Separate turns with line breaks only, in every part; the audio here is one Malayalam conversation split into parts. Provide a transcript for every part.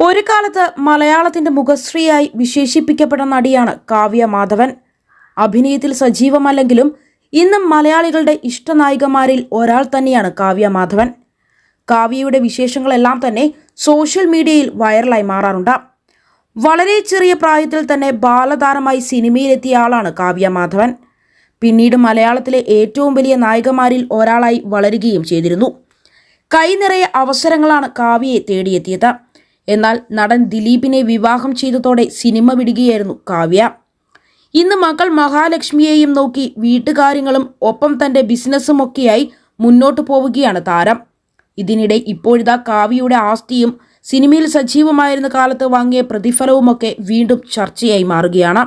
ഒരു കാലത്ത് മലയാളത്തിന്റെ മുഖശ്രീയായി വിശേഷിപ്പിക്കപ്പെട്ട നടിയാണ് കാവ്യ മാധവൻ. അഭിനയത്തിൽ സജീവമല്ലെങ്കിലും ഇന്നും മലയാളികളുടെ ഇഷ്ടനായികമാരിൽ ഒരാൾ തന്നെയാണ് കാവ്യ മാധവൻ. കാവ്യയുടെ വിശേഷങ്ങളെല്ലാം തന്നെ സോഷ്യൽ മീഡിയയിൽ വൈറലായി മാറാറുണ്ട്. വളരെ ചെറിയ പ്രായത്തിൽ തന്നെ ബാലതാരമായി സിനിമയിലെത്തിയ ആളാണ് കാവ്യ മാധവൻ. പിന്നീട് മലയാളത്തിലെ ഏറ്റവും വലിയ നായികമാരിൽ ഒരാളായി വളരുകയും ചെയ്തിരുന്നു. കൈനിറയെ അവസരങ്ങളാണ് കാവ്യയെ തേടിയെത്തിയത്. എന്നാൽ നടൻ ദിലീപിനെ വിവാഹം ചെയ്തതോടെ സിനിമ വിടുകയായിരുന്നു കാവ്യ. ഇന്ന് മകൾ മഹാലക്ഷ്മിയെയും നോക്കി വീട്ടുകാര്യങ്ങളും ഒപ്പം തന്റെ ബിസിനസ്സും ഒക്കെയായി മുന്നോട്ട് പോവുകയാണ് താരം. ഇതിനിടെ ഇപ്പോഴിതാ കാവ്യയുടെ ആസ്തിയും സിനിമയിൽ സജീവമായിരുന്ന കാലത്ത് വാങ്ങിയ പ്രതിഫലവുമൊക്കെ വീണ്ടും ചർച്ചയായി മാറുകയാണ്.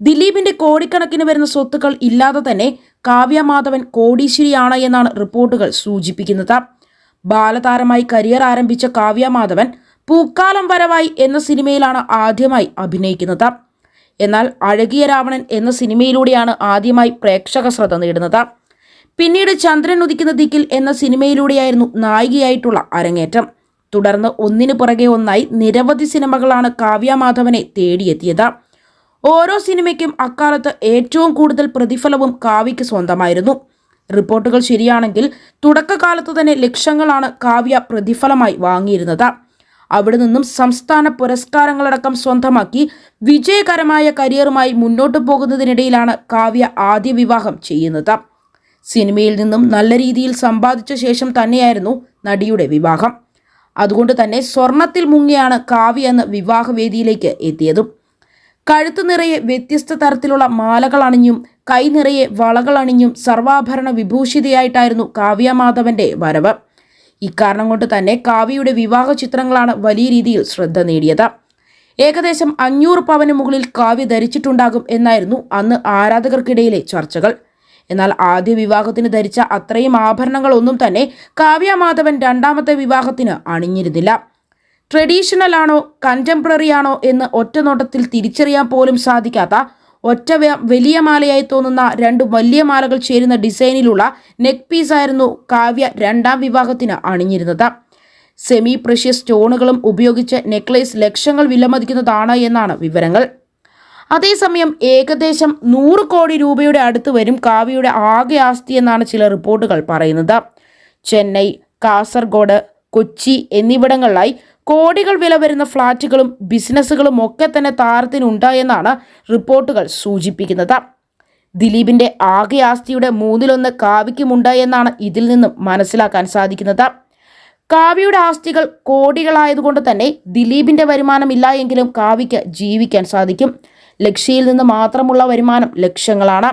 ദിലീപിന്റെ കോടിക്കണക്കിന് വരുന്ന സ്വത്തുക്കൾ ഇല്ലാതെ തന്നെ കാവ്യ മാധവൻ കോടീശ്വരിയാണ് എന്നാണ് റിപ്പോർട്ടുകൾ സൂചിപ്പിക്കുന്നത്. ബാലതാരമായി കരിയർ ആരംഭിച്ച കാവ്യ മാധവൻ പൂക്കാലം വരവായി എന്ന സിനിമയിലാണ് ആദ്യമായി അഭിനയിക്കുന്നത്. എന്നാൽ അഴകിയ രാവണൻ എന്ന സിനിമയിലൂടെയാണ് ആദ്യമായി പ്രേക്ഷക ശ്രദ്ധ നേടുന്നത്. പിന്നീട് ചന്ദ്രൻ ഉദിക്കുന്ന ദിക്കിൽ എന്ന സിനിമയിലൂടെയായിരുന്നു നായികയായിട്ടുള്ള അരങ്ങേറ്റം. തുടർന്ന് ഒന്നിനു പുറകെ ഒന്നായി നിരവധി സിനിമകളാണ് കാവ്യ മാധവനെ തേടിയെത്തിയത്. ഓരോ സിനിമയ്ക്കും അക്കാലത്ത് ഏറ്റവും കൂടുതൽ പ്രതിഫലവും കാവ്യയ്ക്ക് സ്വന്തമായിരുന്നു. റിപ്പോർട്ടുകൾ ശരിയാണെങ്കിൽ തുടക്കകാലത്ത് തന്നെ ലക്ഷങ്ങളാണ് കാവ്യ പ്രതിഫലമായി വാങ്ങിയിരുന്നത്. അവിടെ നിന്നും സംസ്ഥാന പുരസ്കാരങ്ങളടക്കം സ്വന്തമാക്കി വിജയകരമായ കരിയറുമായി മുന്നോട്ടു പോകുന്നതിനിടയിലാണ് കാവ്യ ആദ്യ വിവാഹം ചെയ്യുന്നത്. സിനിമയിൽ നിന്നും നല്ല രീതിയിൽ സമ്പാദിച്ച ശേഷം തന്നെയായിരുന്നു നടിയുടെ വിവാഹം. അതുകൊണ്ട് തന്നെ സ്വർണത്തിൽ മുങ്ങിയാണ് കാവ്യ എന്ന വിവാഹവേദിയിലേക്ക് എത്തിയതും. കഴുത്ത് നിറയെ വ്യത്യസ്ത തരത്തിലുള്ള മാലകൾ അണിഞ്ഞും കൈ നിറയെ വളകൾ അണിഞ്ഞും സർവാഭരണ വിഭൂഷിതയായിട്ടായിരുന്നു കാവ്യ മാധവന്റെ വരവ്. ഇക്കാരണം കൊണ്ട് തന്നെ കാവ്യയുടെ വിവാഹ ചിത്രങ്ങളാണ് വലിയ രീതിയിൽ ശ്രദ്ധ നേടിയത്. ഏകദേശം അഞ്ഞൂറ് പവന് മുകളിൽ കാവ്യ ധരിച്ചിട്ടുണ്ടാകും എന്നായിരുന്നു അന്ന് ആരാധകർക്കിടയിലെ ചർച്ചകൾ. എന്നാൽ ആദ്യ വിവാഹത്തിന് ധരിച്ച അത്രയും ആഭരണങ്ങളൊന്നും തന്നെ കാവ്യ മാധവൻ രണ്ടാമത്തെ വിവാഹത്തിന് അണിഞ്ഞിരുന്നില്ല. ട്രഡീഷണൽ ആണോ കണ്ടംപററി ആണോ എന്ന് ഒറ്റനോട്ടത്തിൽ തിരിച്ചറിയാൻ പോലും സാധിക്കാത്ത ഒറ്റ വലിയ മാലയായി തോന്നുന്ന രണ്ട് വലിയ മാലകൾ ചേരുന്ന ഡിസൈനിലുള്ള നെക്ക് പീസായിരുന്നു കാവ്യ രണ്ടാം വിവാഹത്തിന് അണിഞ്ഞിരുന്നത്. സെമി പ്രഷ്യസ് സ്റ്റോണുകളും ഉപയോഗിച്ച് നെക്ലേസ് ലക്ഷങ്ങൾ വിലമതിക്കുന്നതാണ് എന്നാണ് വിവരങ്ങൾ. അതേസമയം ഏകദേശം നൂറ് കോടി രൂപയുടെ അടുത്ത് വരും കാവ്യയുടെ ആകെ ആസ്തി എന്നാണ് ചില റിപ്പോർട്ടുകൾ പറയുന്നത്. ചെന്നൈ കാസർഗോഡ് കൊച്ചി എന്നിവിടങ്ങളിലായി കോടികൾ വില വരുന്ന ഫ്ളാറ്റുകളും ബിസിനസ്സുകളും ഒക്കെ തന്നെ താരത്തിനുണ്ടായെന്നാണ് റിപ്പോർട്ടുകൾ സൂചിപ്പിക്കുന്നത്. ദിലീപിന്റെ ആകെ ആസ്തിയുടെ മൂന്നിലൊന്ന് കാവ്യയ്ക്കുമുണ്ട് എന്നാണ് ഇതിൽ നിന്നും മനസ്സിലാക്കാൻ സാധിക്കുന്നത്. കാവ്യയുടെ ആസ്തികൾ കോടികളായതുകൊണ്ട് തന്നെ ദിലീപിന്റെ വരുമാനമില്ല എങ്കിലും കാവ്യയ്ക്ക് ജീവിക്കാൻ സാധിക്കും. ലക്ഷ്യയിൽ നിന്ന് മാത്രമുള്ള വരുമാനം ലക്ഷങ്ങളാണ്.